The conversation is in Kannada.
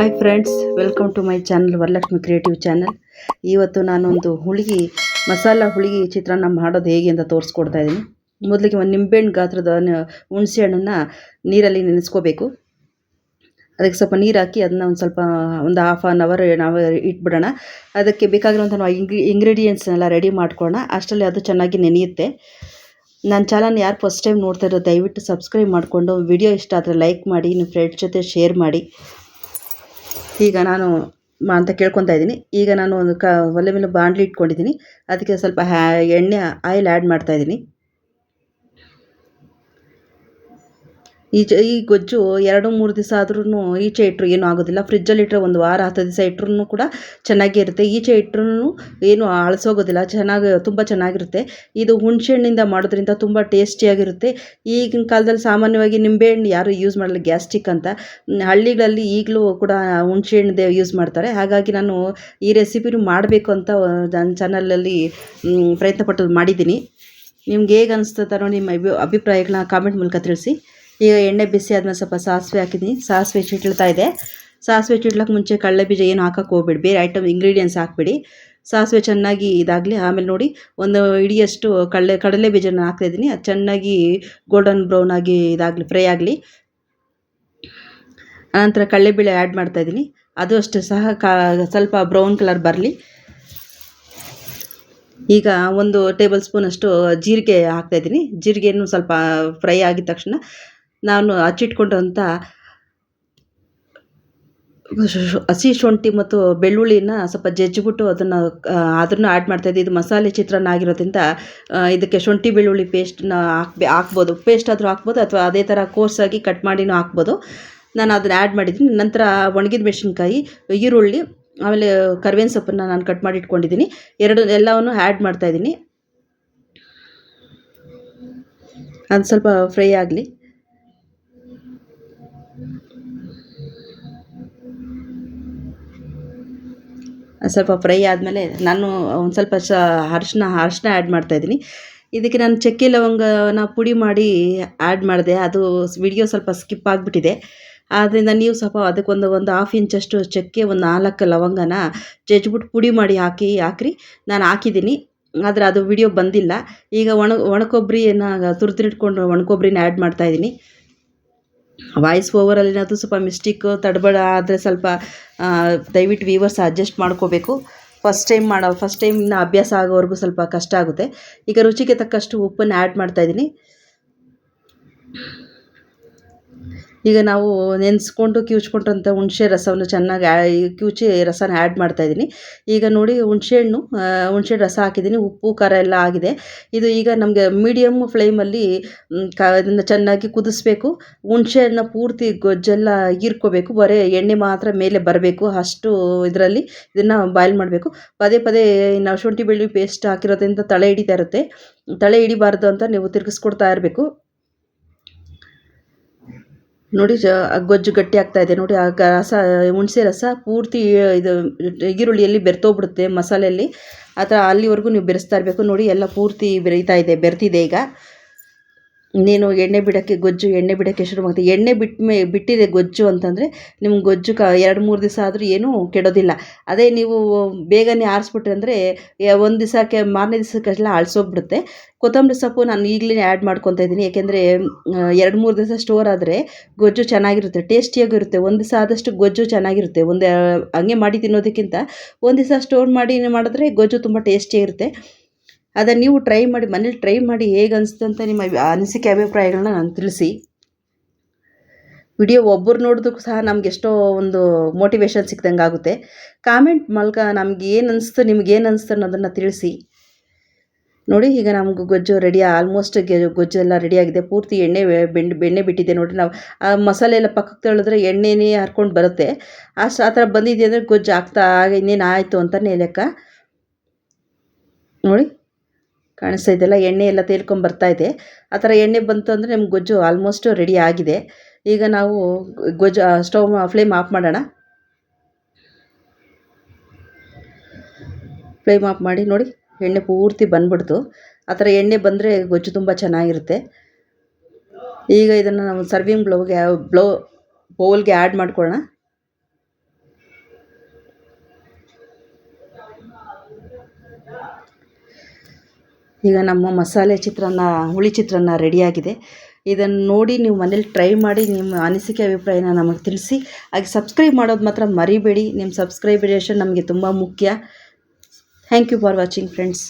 Hi friends welcome to my channel Varalakshmi creative channel ಇವತ್ತು ನಾನೊಂದು ಹುಳಿಗಿ, ಮಸಾಲ ಹುಳಿಗಿ ಚಿತ್ರಾನ್ನ ಮಾಡೋದು ಹೇಗೆ ಅಂತ ತೋರಿಸ್ಕೊಡ್ತಾ ಇದ್ದೀನಿ ಮೊದಲಿಗೆ ಒಂದು ನಿಂಬೆಹಣ್ಣು ಗಾತ್ರದ ಹುಣಸೆ ಹಣ್ಣನ್ನು ನೀರಲ್ಲಿ ನೆನೆಸ್ಕೋಬೇಕು. ಅದಕ್ಕೆ ಸ್ವಲ್ಪ ನೀರು ಹಾಕಿ ಅದನ್ನ ಒಂದು ಸ್ವಲ್ಪ, ಒಂದು ಹಾಫ್ ಆನ್ ಅವರ್ ನಾವು ಇಟ್ಬಿಡೋಣ. ಅದಕ್ಕೆ ಬೇಕಾಗಿರುವಂಥ ನಾವು ಇಂಗ್ರಿ ಇಂಗ್ರೀಡಿಯೆಂಟ್ಸ್ನೆಲ್ಲ ರೆಡಿ ಮಾಡ್ಕೊಳ್ಳೋಣ ಅಷ್ಟರಲ್ಲಿ ಅದು ಚೆನ್ನಾಗಿ ನೆನೆಯುತ್ತೆ. ನನ್ನ ಚಾನಲ್ ಯಾರು ಫಸ್ಟ್ ಟೈಮ್ ನೋಡ್ತಾ ಇರೋ ದಯವಿಟ್ಟು ಸಬ್ಸ್ಕ್ರೈಬ್ ಮಾಡಿಕೊಂಡು ವಿಡಿಯೋ ಇಷ್ಟ ಆದರೆ ಲೈಕ್ ಮಾಡಿ ನಿಮ್ಮ ಫ್ರೆಂಡ್ಸ್ ಜೊತೆ ಶೇರ್ ಮಾಡಿ. ಈಗ ನಾನು ಮಾ ಅಂತ ಕೇಳ್ಕೊತಾ ಇದ್ದೀನಿ. ಈಗ ನಾನು ಒಂದು ಕ ಒಲೆ ಮೇಲೆ ಬಾಣಲಿ ಇಟ್ಕೊಂಡಿದ್ದೀನಿ. ಅದಕ್ಕೆ ಸ್ವಲ್ಪ ಹ್ಯಾ ಎಣ್ಣೆ ಆಯಿಲ್ ಆ್ಯಡ್ ಮಾಡ್ತಾ ಇದ್ದೀನಿ ಈ ಗೊಜ್ಜು ಎರಡು ಮೂರು ದಿವಸ ಆದ್ರೂ ಈಚೆ ಇಟ್ಟರು ಏನೂ ಆಗೋದಿಲ್ಲ. ಫ್ರಿಜ್ಜಲ್ಲಿ ಇಟ್ಟರೆ ಒಂದು ವಾರ, ಹತ್ತು ದಿವಸ ಇಟ್ಟರು ಕೂಡ ಚೆನ್ನಾಗೇ ಇರುತ್ತೆ. ಈಚೆ ಇಟ್ಟರು ಏನು ಅಳಿಸೋಗೋದಿಲ್ಲ. ಚೆನ್ನಾಗಿ, ತುಂಬ ಚೆನ್ನಾಗಿರುತ್ತೆ. ಇದು ಹುಣಸೆಹಣ್ಣಿಂದ ಮಾಡೋದ್ರಿಂದ ತುಂಬ ಟೇಸ್ಟಿಯಾಗಿರುತ್ತೆ. ಈಗಿನ ಕಾಲದಲ್ಲಿ ಸಾಮಾನ್ಯವಾಗಿ ನಿಂಬೆಹಣ್ಣು ಯಾರು ಯೂಸ್ ಮಾಡಲ್ಲ, ಗ್ಯಾಸ್ಟ್ರಿಕ್ ಅಂತ. ಹಳ್ಳಿಗಳಲ್ಲಿ ಈಗಲೂ ಕೂಡ ಹುಣಸೆಹಣ್ಣದೇ ಯೂಸ್ ಮಾಡ್ತಾರೆ. ಹಾಗಾಗಿ ನಾನು ಈ ರೆಸಿಪಿನೂ ಮಾಡಬೇಕು ಅಂತ ನನ್ನ ಚಾನಲಲ್ಲಿ ಪ್ರಯತ್ನಪಟ್ಟು ಮಾಡಿದ್ದೀನಿ. ನಿಮ್ಗೆ ಹೇಗೆ ಅನಿಸ್ತದೆ ನೋಡಿ ನಿಮ್ಮ ಅಭಿ, ಅಭಿಪ್ರಾಯಗಳನ್ನ ಕಾಮೆಂಟ್ ಮೂಲಕ ತಿಳಿಸಿ. ಈಗ ಎಣ್ಣೆ ಬಿಸಿ ಆದ್ಮೇಲೆ ಸ್ವಲ್ಪ ಸಾಸಿವೆ ಹಾಕಿದ್ದೀನಿ ಸಾಸಿವೆ ಚಿಟ್ಲತಾ ಇದೆ. ಸಾಸಿವೆ ಚಿಟ್ಲಕ್ಕೆ ಮುಂಚೆ ಕಡಲೆ ಬೀಜ ಏನು ಹಾಕಕ್ಕೆ ಹೋಗ್ಬೇಡಿ ಬೇರೆ ಐಟಮ್ ಇಂಗ್ರೀಡಿಯೆಂಟ್ಸ್ ಹಾಕ್ಬೇಡಿ. ಸಾಸಿವೆ ಚೆನ್ನಾಗಿ ಇದಾಗಲಿ. ಆಮೇಲೆ ನೋಡಿ ಒಂದು ಇಡಿಯಷ್ಟು ಕಡಲೆ ಕಡಲೆ ಬೀಜನ ಹಾಕ್ತಾ ಇದ್ದೀನಿ. ಅದು ಚೆನ್ನಾಗಿ ಗೋಲ್ಡನ್ ಬ್ರೌನ್ ಆಗಿ ಇದಾಗಲಿ ಫ್ರೈ ಆಗಲಿ. ಆನಂತರ ಕಡಲೆಬೇಳೆ ಆ್ಯಡ್ ಮಾಡ್ತಾಯಿದ್ದೀನಿ ಅದು ಅಷ್ಟು. ಸಹ ಸ್ವಲ್ಪ ಬ್ರೌನ್ ಕಲರ್ ಬರಲಿ. ಈಗ ಒಂದು ಟೇಬಲ್ ಸ್ಪೂನಷ್ಟು ಜೀರಿಗೆ ಹಾಕ್ತಾಯಿದ್ದೀನಿ ಜೀರಿಗೆನೂ ಸ್ವಲ್ಪ ಫ್ರೈ ಆಗಿದ ತಕ್ಷಣ. ನಾನು ಹಚ್ಚಿಟ್ಕೊಂಡಂಥ ಹಸಿ ಶುಂಠಿ ಮತ್ತು ಬೆಳ್ಳುಳ್ಳಿನ ಸ್ವಲ್ಪ ಜಜ್ಜಿಬಿಟ್ಟು ಅದನ್ನು ಅದನ್ನು ಆ್ಯಡ್ ಮಾಡ್ತಾಯಿದ್ದೆ ಇದು ಮಸಾಲೆ ಚಿತ್ರಾನ್ನ ಆಗಿರೋದ್ರಿಂದ ಇದಕ್ಕೆ ಶುಂಠಿ ಬೆಳ್ಳುಳ್ಳಿ ಪೇಸ್ಟನ್ನ ಹಾಕ್ಬೆ, ಹಾಕ್ಬೋದು. ಪೇಸ್ಟ್ ಆದರೂ ಹಾಕ್ಬೋದು ಅಥವಾ ಅದೇ ಥರ ಕೋರ್ಸಾಗಿ ಕಟ್ ಮಾಡಿನೂ ಹಾಕ್ಬೋದು. ನಾನು ಅದನ್ನು ಆ್ಯಡ್ ಮಾಡಿದ್ದೀನಿ. ನಂತರ ಒಣಗಿದ ಮೆಣಸಿನ್ಕಾಯಿ, ಈರುಳ್ಳಿ, ಆಮೇಲೆ ಕರ್ಬೇವಿನ ಸೊಪ್ಪನ್ನು ನಾನು ಕಟ್ ಮಾಡಿ ಇಟ್ಕೊಂಡಿದ್ದೀನಿ ಎರಡು, ಎಲ್ಲವನ್ನು ಆ್ಯಡ್ ಮಾಡ್ತಾಯಿದ್ದೀನಿ ಅದು ಸ್ವಲ್ಪ ಫ್ರೈ ಆಗಲಿ. ಸ್ವಲ್ಪ ಫ್ರೈ ಆದಮೇಲೆ ನಾನು ಒಂದು ಸ್ವಲ್ಪ ಸ ಅರ್ಶಿನ ಅರ್ಶಿನ ಆ್ಯಡ್ ಮಾಡ್ತಾಯಿದ್ದೀನಿ ಇದಕ್ಕೆ ನಾನು ಚಕ್ಕೆ ಲವಂಗನ ಪುಡಿ ಮಾಡಿ ಆ್ಯಡ್ ಮಾಡಿದೆ. ಅದು ವಿಡಿಯೋ ಸ್ವಲ್ಪ ಸ್ಕಿಪ್ ಆಗಿಬಿಟ್ಟಿದೆ. ಆದ್ದರಿಂದ ನೀವು ಸ್ವಲ್ಪ ಅದಕ್ಕೊಂದು ಒಂದು ಹಾಫ್ ಇಂಚಷ್ಟು ಚಕ್ಕೆ, ಒಂದು ನಾಲ್ಕು ಲವಂಗನ ಜಜ್ಬಿಟ್ಟು ಪುಡಿ ಮಾಡಿ ಹಾಕಿ, ಹಾಕ್ರಿ. ನಾನು ಹಾಕಿದ್ದೀನಿ. ಆದರೆ ಅದು ವಿಡಿಯೋ ಬಂದಿಲ್ಲ. ಈಗ ಒಣ ಒಣಕೊಬ್ಬರಿಯನ್ನು ತುರಿದಿಟ್ಕೊಂಡು ಒಣಕೊಬ್ಬರಿನ ಆ್ಯಡ್ ಮಾಡ್ತಾಯಿದ್ದೀನಿ ವಾಯ್ಸ್ ಓವರಲ್ಲಿ ಏನಾದರೂ ಸ್ವಲ್ಪ ಮಿಸ್ಟೇಕ್ ತಡಬಡ, ಆದರೆ ಸ್ವಲ್ಪ ದಯವಿಟ್ಟು ವೀವರ್ಸ್ ಅಡ್ಜಸ್ಟ್ ಮಾಡ್ಕೋಬೇಕು. ಫಸ್ಟ್ ಟೈಮ್ ಮಾಡೋ ಫಸ್ಟ್ ಟೈಮ್ ಅಭ್ಯಾಸ ಆಗೋವರೆಗೂ ಸ್ವಲ್ಪ ಕಷ್ಟ ಆಗುತ್ತೆ. ಈಗ ರುಚಿಗೆ ತಕ್ಕಷ್ಟು ಉಪ್ಪನ್ನು ಆ್ಯಡ್ ಮಾಡ್ತಾಯಿದ್ದೀನಿ ಈಗ ನಾವು ನೆನೆಸ್ಕೊಂಡು ಕಿವುಚ್ಕೊಂಡಂಥ ಹುಣಸೆ ರಸವನ್ನು ಚೆನ್ನಾಗಿ ಕಿವುಚಿ ರಸನ ಆ್ಯಡ್ ಮಾಡ್ತಾಯಿದ್ದೀನಿ ಈಗ ನೋಡಿ ಹುಣ್ಸೆ ಹಣ್ಣು ಹುಣಸೆ ರಸ ಹಾಕಿದ್ದೀನಿ. ಉಪ್ಪು, ಖಾರ ಎಲ್ಲ ಆಗಿದೆ. ಇದು ಈಗ ನಮಗೆ ಮೀಡಿಯಮ್ ಫ್ಲೇಮಲ್ಲಿ ಕ, ಅದನ್ನು ಚೆನ್ನಾಗಿ ಕುದಿಸ್ಬೇಕು. ಹುಣಸೆಹಣ್ಣ ಪೂರ್ತಿ ಗೊಜ್ಜೆಲ್ಲ ಹೀರ್ಕೋಬೇಕು. ಬರೀ ಎಣ್ಣೆ ಮಾತ್ರ ಮೇಲೆ ಬರಬೇಕು. ಅಷ್ಟು ಇದರಲ್ಲಿ ಇದನ್ನು ಬಾಯ್ಲ್ ಮಾಡಬೇಕು. ಪದೇ ಪದೇ ನಾವು ಶುಂಠಿ ಬೆಳ್ಳುಳ್ಳಿ ಪೇಸ್ಟ್ ಹಾಕಿರೋದ್ರಿಂದ ತಳೆ ಹಿಡಿತಾ ಇರುತ್ತೆ. ತಳೆ ಹಿಡಿಬಾರ್ದು ಅಂತ ನೀವು ತಿರುಗಿಸ್ಕೊಡ್ತಾ ಇರಬೇಕು. ನೋಡಿ, ಜ ಗೊಜ್ಜು ಗಟ್ಟಿ ಆಗ್ತಾ ಇದೆ. ನೋಡಿ, ಆ ಗ- ರಸ, ಹುಣಸೆ ರಸ ಪೂರ್ತಿ ಇದು, ಈರುಳ್ಳಿಯಲ್ಲಿ ಬೆರ್ತೋಗ್ಬಿಡುತ್ತೆ ಮಸಾಲೆಯಲ್ಲಿ. ಆ ಥರ ಅಲ್ಲಿವರೆಗೂ ನೀವು ಬೆರೆಸ್ತಾ ಇರಬೇಕು. ನೋಡಿ, ಎಲ್ಲ ಪೂರ್ತಿ ಬೆರೀತಾ ಇದೆ ಬೆರೆತಿದೆ ಈಗ. ಇನ್ನೇನು ಎಣ್ಣೆ ಬಿಡೋಕ್ಕೆ ಗೊಜ್ಜು, ಎಣ್ಣೆ ಬಿಡೋಕ್ಕೆ ಶುರು ಎಣ್ಣೆ ಬಿಟ್ಟ ಮೇ, ಬಿಟ್ಟಿದೆ ಗೊಜ್ಜು ಅಂತಂದರೆ ನಿಮ್ಗೆ ಗೊಜ್ಜು ಕ, ಎರಡು, ಮೂರು ದಿವಸ ಆದರೂ ಏನೂ ಕೆಡೋದಿಲ್ಲ. ಅದೇ ನೀವು ಬೇಗನೆ ಆರಿಸ್ಬಿಟ್ರೆ ಅಂದರೆ ಒಂದು ದಿವಸಕ್ಕೆ, ಮಾರನೇ ದಿವಸಕ್ಕೆಲ್ಲ ಅಳಿಸೋಗ್ಬಿಡುತ್ತೆ. ಕೊತ್ತಂಬರಿ ಸೊಪ್ಪು ನಾನು ಈಗಲೇ ಆ್ಯಡ್ ಮಾಡ್ಕೊತಾ ಇದ್ದೀನಿ. ಏಕೆಂದರೆ ಎರಡು, ಮೂರು ದಿವಸ ಸ್ಟೋರ್ ಆದರೆ ಗೊಜ್ಜು ಚೆನ್ನಾಗಿರುತ್ತೆ ಟೇಸ್ಟಿಯಾಗಿರುತ್ತೆ ಒಂದು ದಿವಸ ಆದಷ್ಟು ಗೊಜ್ಜು ಚೆನ್ನಾಗಿರುತ್ತೆ. ಒಂದು ಹಂಗೆ ಮಾಡಿ ತಿನ್ನೋದಕ್ಕಿಂತ ಒಂದು ದಿವಸ ಸ್ಟೋರ್ ಮಾಡಿ ಮಾಡಿದ್ರೆ ಗೊಜ್ಜು ತುಂಬ ಟೇಸ್ಟಿಯಾಗಿರುತ್ತೆ. ಅದನ್ನು ನೀವು ಟ್ರೈ ಮಾಡಿ, ಮನೇಲಿ ಟ್ರೈ ಮಾಡಿ ಹೇಗೆ ಅನಿಸ್ತು ಅಂತ ನಿಮ್ಮ ಅನಿಸಿಕೆ ಅಭಿಪ್ರಾಯಗಳನ್ನ ನಾನು ತಿಳಿಸಿ. ವಿಡಿಯೋ ಒಬ್ಬರು ನೋಡಿದ್ರು ಸಹ ನಮ್ಗೆ ಎಷ್ಟೋ ಒಂದು ಮೋಟಿವೇಶನ್ ಸಿಕ್ಕಿದಂಗೆ ಆಗುತ್ತೆ. ಕಾಮೆಂಟ್ ಮೂಲಕ ನಮ್ಗೆ ಏನು ಅನಿಸ್ತು ನಿಮ್ಗೆ ಏನು ಅನಿಸ್ತು ಅನ್ನೋದನ್ನು ತಿಳಿಸಿ. ನೋಡಿ, ಈಗ ನಮ್ಗೆ ಗೊಜ್ಜು ರೆಡಿ ಆಲ್ಮೋಸ್ಟ್ ಗೊಜ್ಜೆಲ್ಲ ರೆಡಿಯಾಗಿದೆ ಪೂರ್ತಿ ಎಣ್ಣೆ ಬೆಂಡ್, ಬೆಣ್ಣೆ ಬಿಟ್ಟಿದೆ ನೋಡಿ ನಾವು. ಆ ಮಸಾಲೆ ಎಲ್ಲ ಪಕ್ಕಕ್ಕೆ ತೊಳೆದ್ರೆ ಎಣ್ಣೆನೇ ಹರ್ಕೊಂಡು ಬರುತ್ತೆ. ಆ ಥರ ಬಂದಿದೆ ಅಂದರೆ ಗೊಜ್ಜು ಆಗ್ತಾ ಇನ್ನೇನು ಆಯಿತು ಅಂತಲೇ ಲೆಕ್ಕ. ನೋಡಿ. ಕಾಣಿಸ್ತಾ ಇದೆಯಲ್ಲ ಎಣ್ಣೆ ಎಲ್ಲ ತೇಲ್ಕೊಂಡು ಬರ್ತಾ ಇದೆ. ಆ ಥರ ಎಣ್ಣೆ ಬಂತು ಅಂದರೆ ನಿಮ್ಮ ಗೊಜ್ಜು ಆಲ್ಮೋಸ್ಟ್ ರೆಡಿ ಆಗಿದೆ. ಈಗ ನಾವು ಗೊಜ್ಜು ಸ್ಟವ್ ಫ್ಲೇಮ್ ಆಫ್ ಮಾಡೋಣ. ಫ್ಲೇಮ್ ಆಫ್ ಮಾಡಿ ನೋಡಿ, ಎಣ್ಣೆ ಪೂರ್ತಿ ಬಂದ್ಬಿಡ್ತು. ಆ ಥರ ಎಣ್ಣೆ ಬಂದರೆ ಗೊಜ್ಜು ತುಂಬ ಚೆನ್ನಾಗಿರುತ್ತೆ. ಈಗ ಇದನ್ನು ನಾವು ಸರ್ವಿಂಗ್ ಬ್ಲೌಗೆ ಬ್ಲೌ ಬೌಲ್ಗೆ ಆ್ಯಡ್ ಮಾಡ್ಕೊಳ್ಳೋಣ. ಈಗ ನಮ್ಮ ಮಸಾಲೆ ಚಿತ್ರಾನ್ನ, ಹುಳಿ ಚಿತ್ರಾನ್ನ ರೆಡಿಯಾಗಿದೆ. ಇದನ್ನು ನೋಡಿ ನೀವು ಮನೇಲಿ ಟ್ರೈ ಮಾಡಿ, ನಿಮ್ಮ ಅನಿಸಿಕೆ ಅಭಿಪ್ರಾಯನ ನಮಗೆ ತಿಳಿಸಿ. ಹಾಗೆ ಸಬ್ಸ್ಕ್ರೈಬ್ ಮಾಡೋದು ಮಾತ್ರ ಮರಿಬೇಡಿ. ನಿಮ್ಮ ಸಬ್ಸ್ಕ್ರೈಬರೇಷನ್ ನಮಗೆ ತುಂಬ ಮುಖ್ಯ. Thank you for watching friends